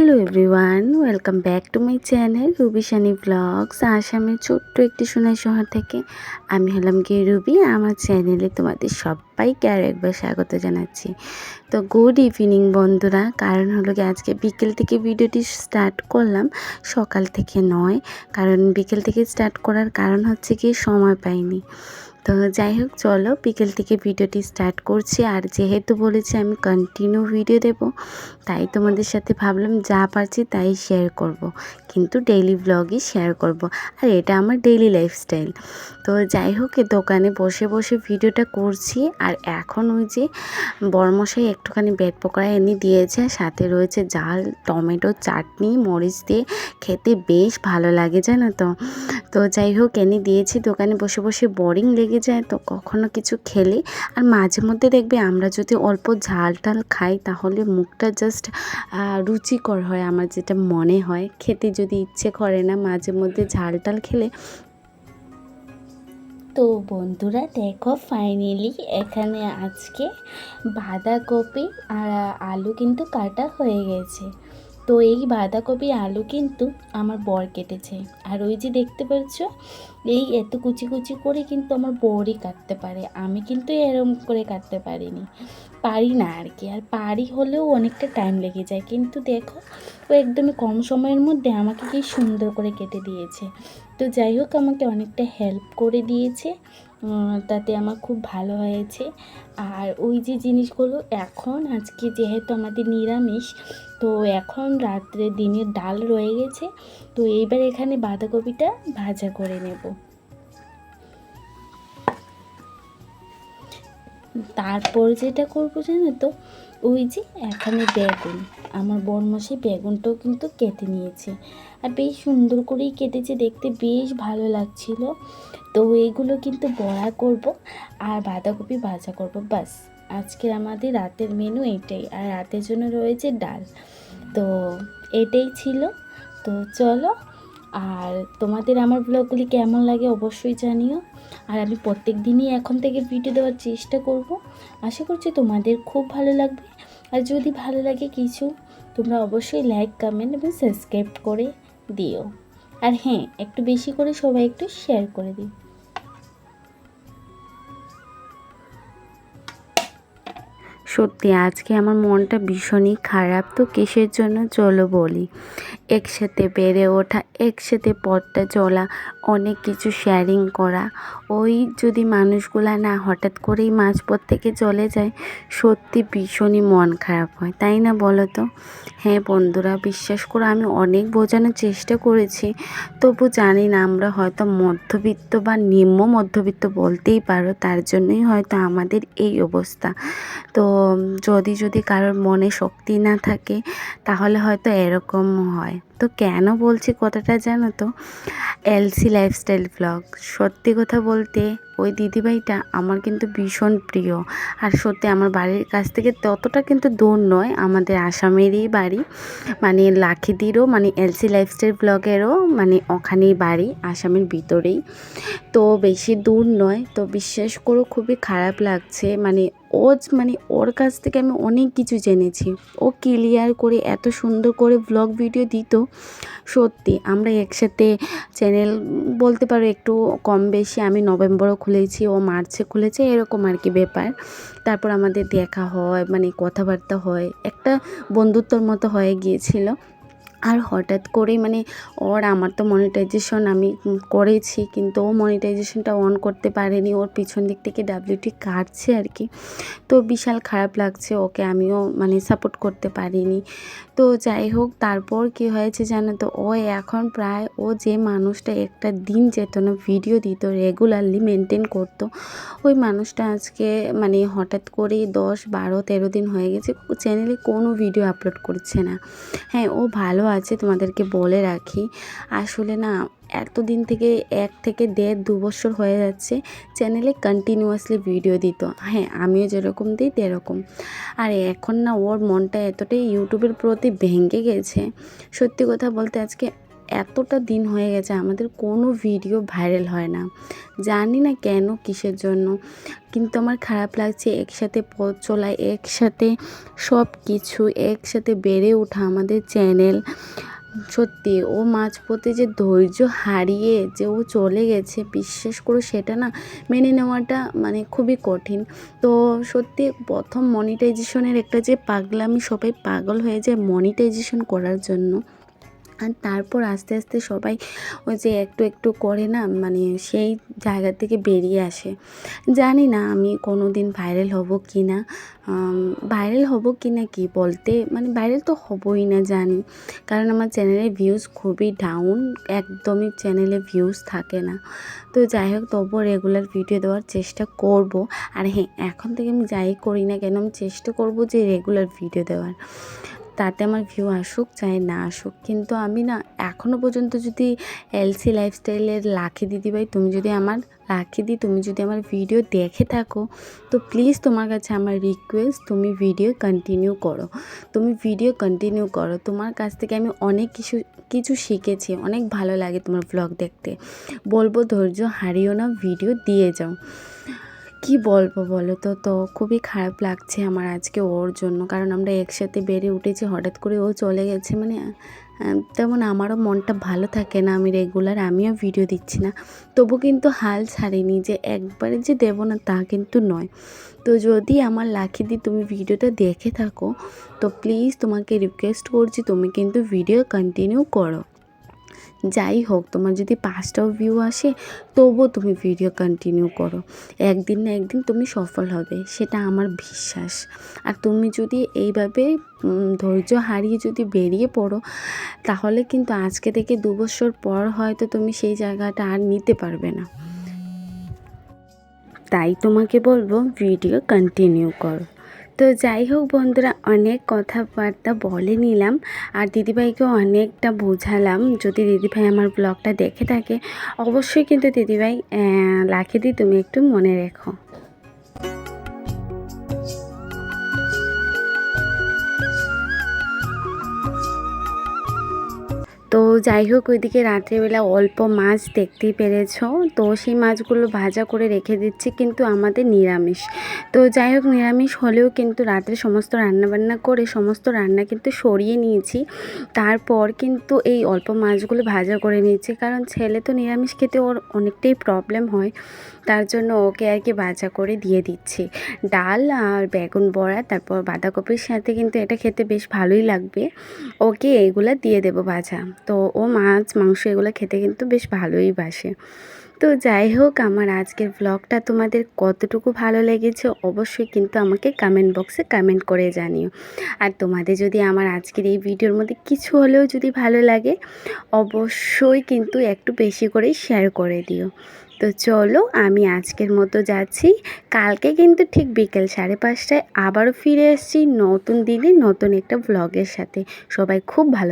Hello everyone welcome back to my channel Ruby Sunny vlogs আসামের ছোট্ট একটি সোনাই শহর থেকে আমি হলাম গিয়ে রুবি আমার চ্যানেলে তোমাদের সবাইকে আরও একবার স্বাগত জানাচ্ছি। তো গুড ইভিনিং বন্ধুরা, কারণ হলো কি আজকে বিকেল থেকে ভিডিওটি স্টার্ট করলাম সকাল থেকে নয়, কারণ বিকেল থেকে স্টার্ট করার কারণ হচ্ছে কি সময় পাইনি। তো যাই হোক, চলো বিকেল থেকে ভিডিওটি স্টার্ট করছি। আর যেহেতু বলেছি আমি কন্টিনিউ ভিডিও দেব, তাই তোমাদের সাথে ভাবলাম যা পারছি তাই শেয়ার করব। কিন্তু ডেইলি ব্লগই শেয়ার করব। আর এটা আমার ডেইলি লাইফস্টাইল তো যাই হোক দোকানে বসে বসে ভিডিওটা করছি। আর এখন ওই যে বরমশাই একটুখানি বেড পকোড়া এনে দিয়েছে। সাথে রয়েছে জাল টমেটো, চাটনি, মরিচ দিয়ে খেতে বেশ ভালো লাগে, জানো তো? তো যাই হোক, এনে দিয়েছি। দোকানে বসে বসে বোরিং লেগে যায় তো কখনো কিছু খেলে। আর মাঝে মধ্যে দেখবে আমরা যদি অল্প ঝাল টাল খাই তাহলে মুখটা জাস্ট রুচিকর হয় আমার যেটা মনে হয়। খেতে যদি ইচ্ছে করে না মাঝে মধ্যে ঝাল টাল খেলে। তো বন্ধুরা দেখো ফাইনালি এখানে আজকে বাঁধাকপি আর আলু কিন্তু কাটা হয়ে গেছে। তো এই বাঁধাকপি আলু কিন্তু আমার বর কেটেছে। আর ওই যে দেখতে পাচ্ছ, এই এত কুচি কুচি করে কিন্তু আমার বরই কাটতে পারে। আমি কিন্তু এরম করে কাটতে পারিনি। পারি না আর কি। আর পারি হলেও অনেকটা টাইম লেগে যায়। কিন্তু দেখো, ও একদমই কম সময়ের মধ্যে আমাকে কি সুন্দর করে কেটে দিয়েছে। তো যাই হোক, আমাকে অনেকটা হেল্প করে দিয়েছে। তাতে আমার খুব ভালো হয়েছে। আর ওই যে জিনিসগুলো এখন, আজকে যেহেতু আমাদের নিরামিষ, তো এখন রাত্রে দিনের ডাল রয়ে গেছে। তো এইবার এখানে বাঁধাকপিটা ভাজা করে নেব। তারপর যেটা করব জানো তো? ওই যে এখানে বেগুন। আমার বরমশাই বেগুনটাও কিন্তু কেটে নিয়েছে। আর বেশ সুন্দর করেই কেটেছে, দেখতে বেশ ভালো লাগছিল। তো এইগুলো কিন্তু বড়া করব আর বাঁধাকপি ভাজা করব বাস আজকের আমাদের রাতের মেনু এইটাই, আর রাতের জন্য রয়েছে ডাল। তো এটাই ছিল। তো চলো, আর তোমাদের আমার ব্লগগুলি কেমন লাগে অবশ্যই জানিও। আর আমি প্রত্যেক দিনই এখন থেকে ভিডিও দেওয়ার চেষ্টা করব। আশা করছি তোমাদের খুব ভালো লাগবে। আর যদি ভালো লাগে কিছু, তোমরা অবশ্যই লাইক কমেন্ট এবং সাবস্ক্রাইব করে দিও। আর হ্যাঁ একটু বেশি করে সবাই একটু শেয়ার করে দিও। সত্যি, আজকে আমার মনটা ভীষণই খারাপ, তো কিসের জন্য চলো বলি? একসাথে বেড়ে ওঠা, একসাথে পথটা চলা অনেক কিছু শেয়ারিং করা। ওই যদি মানুষগুলা না হঠাৎ করেই মাঝপথ থেকে চলে যায়, সত্যি ভীষণই মন খারাপ হয়। তাই না বলো তো হ্যাঁ বন্ধুরা, বিশ্বাস করে, আমি অনেক বোঝানোর চেষ্টা করেছি। তবু জানি না, আমরা হয়তো মধ্যবিত্ত বা নিম্ন মধ্যবিত্ত বলতেই পারো, তার জন্যই হয়তো আমাদের এই অবস্থা। তো যদি যদি কারোর মনে শক্তি না থাকে, তাহলে হয়তো এরকম হয়। তো কেন বলছি কথাটা জানো তো? এলসি লাইফস্টাইল ব্লগ সত্যি কথা বলতে ওই দিদিভাইটা আমার কিন্তু ভীষণ প্রিয়। আর সত্যি আমার বাড়ির কাছ থেকে ততটা কিন্তু দূর নয়, আমাদের আসামেরই বাড়ি। মানে লাখিদিরও মানে এলসি লাইফস্টাইল ব্লগেরও মানে ওখানেই বাড়ি, আসামের ভিতরেই। তো বেশি দূর নয়, তো বিশ্বাস করো খুবই খারাপ লাগছে। মানে ও মানে ওর কাছ থেকে আমি অনেক কিছু জেনেছি। ও ক্লিয়ার করে এত সুন্দর করে ব্লগ ভিডিও দিত। সত্যি, আমরা একসাথে চ্যানেল বলতে পারো একটু কম বেশি, আমি নভেম্বরও খুলেছি, ও মার্চে খুলেছে, এরকম আর কি ব্যাপার। তারপর আমাদের দেখা হয় মানে কথাবার্তা হয়, একটা বন্ধুত্বর মতো হয়ে গিয়েছিল। আর হঠাৎ করেই মানে ওর আমার তো মনিটাইজেশন আমি করেছি, কিন্তু ও মনিটাইজেশনটা অন করতে পারেনি। ওর পিছন দিক থেকে ডাব্লিউটি কাটছে আর কি। তো বিশাল খারাপ লাগছে ওকে, আমিও মানে সাপোর্ট করতে পারিনি। তো যাই হোক, তারপর কি হয়েছে জানো তো? ও এখন প্রায়, ও যে মানুষটা একটা দিন যেত না ভিডিও দিত রেগুলারলি মেনটেন করতো, ওই মানুষটা আজকে মানে হঠাৎ করেই দশ বারো তেরো দিন হয়ে গেছে চ্যানেলে কোনো ভিডিও আপলোড করছে না। হ্যাঁ ও ভালো আছে, তোমাদেরকে বলে রাখি। আসলে না, এতদিন থেকে এক থেকে দেড় দু বছর হয়ে যাচ্ছে চ্যানেলে কন্টিনিউয়াসলি ভিডিও দিত হ্যাঁ আমিও যেরকম দিই তেরকম। আর এখন না, ওর মনটা এতটাই ইউটিউবের প্রতি ভেঙে গেছে। সত্যি কথা বলতে আজকে এতটা দিন হয়ে গেছে, আমাদের কোনো ভিডিও ভাইরাল হয় না। জানি না কেন, কিসের জন্য। কিন্তু আমার খারাপ লাগছে, একসাথে পথ চলা, একসাথে সব কিছু একসাথে বেড়ে ওঠা আমাদের চ্যানেল সত্যি, ও মাঝপথে যে ধৈর্য হারিয়ে যে ও চলে গেছে, বিশ্বাস করো সেটা না মেনে নেওয়াটা মানে খুবই কঠিন। তো সত্যি, প্রথম মনিটাইজেশনের একটা যে পাগলামি, সবাই পাগল হয়ে যায় মনিটাইজেশন করার জন্য। আর তারপর আস্তে আস্তে সবাই ওই যে একটু একটু করে না মানে সেই জায়গা থেকে বেরিয়ে আসে। জানি না আমি কোনো দিন ভাইরাল হব কি না। ভাইরাল হব কি না কি বলতে মানে ভাইরাল তো হবই না জানি। কারণ আমার চ্যানেলের ভিউজ খুবই ডাউন একদমই চ্যানেলে ভিউজ থাকে না। তো যাই হোক তবুও রেগুলার ভিডিও দেওয়ার চেষ্টা করব। আর হ্যাঁ এখন থেকে আমি যাই করি না কেন, আমি চেষ্টা করব যে রেগুলার ভিডিও দেওয়ার। তাতে আমার ভিউ আসুক, চাই না আসুক। কিন্তু আমি না এখনও পর্যন্ত যদি এলসি লাইফস্টাইলের লাখি দিদিভাই তুমি যদি আমার লাখি দি, তুমি যদি আমার ভিডিও দেখে থাকো, তো প্লিজ তোমার কাছে আমার রিকোয়েস্ট তুমি ভিডিও কন্টিনিউ করো। তুমি ভিডিও কন্টিনিউ করো। তোমার কাছ থেকে আমি অনেক কিছু কিছু শিখেছি, অনেক ভালো লাগে তোমার ব্লগ দেখতে। বলব ধৈর্য হারিও না ভিডিও দিয়ে যাও। কি বলব বলো তো? তো খুবই খারাপ লাগছে আমার আজকে ওর জন্য। কারণ আমরা একসাথে বেড়ে উঠেছি, হঠাৎ করে ও চলে গেছে। মানে তেমন আমারও মনটা ভালো থাকে না আমি রেগুলার আমিও ভিডিও দিচ্ছি না। তবু কিন্তু হাল ছাড়িনি যে একবারে যে দেবো না তা কিন্তু নয়। তো যদি আমার লাখি দি তুমি ভিডিওটা দেখে থাকো, তো প্লিজ তোমাকে রিকোয়েস্ট করছি তুমি কিন্তু ভিডিও কন্টিনিউ করো। যাই হোক, তোমার যদি পাঁচটাও ভিউ আসে, তবুও তুমি ভিডিও কন্টিনিউ করো। একদিন না একদিন তুমি সফল হবে, সেটা আমার বিশ্বাস। আর তুমি যদি এইভাবে ধৈর্য হারিয়ে যদি বেরিয়ে পড়ো, তাহলে কিন্তু আজকে থেকে দু বছর পর হয়তো তুমি সেই জায়গাটা আর নিতে পারবে না। তাই তোমাকে বলব ভিডিও কন্টিনিউ করো। তো যাই হোক বন্ধুরা, অনেক কথাবার্তা বলে নিলাম। আর দিদিভাইকে অনেকটা বোঝালাম। যদি দিদিভাই আমার ব্লগটা দেখে থাকে, অবশ্যই কিন্তু দিদিভাই লাখে দিই তুমি একটু মনে রেখো। তো যাই হোক, ওইদিকে রাত্রেবেলা অল্প মাছ দেখতেই পেরেছ। তো সেই মাছগুলো ভাজা করে রেখে দিচ্ছি কিন্তু আমাদের নিরামিষ। তো যাই হোক, নিরামিষ হলেও কিন্তু রাত্রে সমস্ত রান্নাবান্না করে সমস্ত রান্না কিন্তু সরিয়ে নিয়েছি। তারপর কিন্তু এই অল্প মাছগুলো ভাজা করে নিয়েছি। কারণ ছেলে তো নিরামিষ খেতে ওর অনেকটাই প্রবলেম হয়। তার জন্য ওকে আর কি ভাজা করে দিয়ে দিচ্ছি। ডাল আর বেগুন বড়া, তারপর বাঁধাকপির সাথে কিন্তু এটা খেতে বেশ ভালোই লাগবে। ওকে এগুলো দিয়ে দেবো ভাজা। তো ও মাছ, মাংস এগুলো খেতে কিন্তু বেশ ভালোই বাসে। তো যাই হোক, আমার আজকের ব্লগটা তোমাদের কতটুকু ভালো লেগেছে অবশ্যই কিন্তু আমাকে কমেন্ট বক্সে কমেন্ট করে জানিও। আর তোমাদের যদি আমার আজকের এই ভিডিওর মধ্যে কিছু হলেও যদি ভালো লাগে, অবশ্যই কিন্তু একটু বেশি করেই শেয়ার করে দিও। তো চলো, আমি আজকের মতো যাচ্ছি। কালকে কিন্তু ঠিক বিকেল সাড়ে পাঁচটায় আবারও ফিরে এসেছি নতুন দিনে নতুন একটা ব্লগের সাথে। সবাই খুব ভালো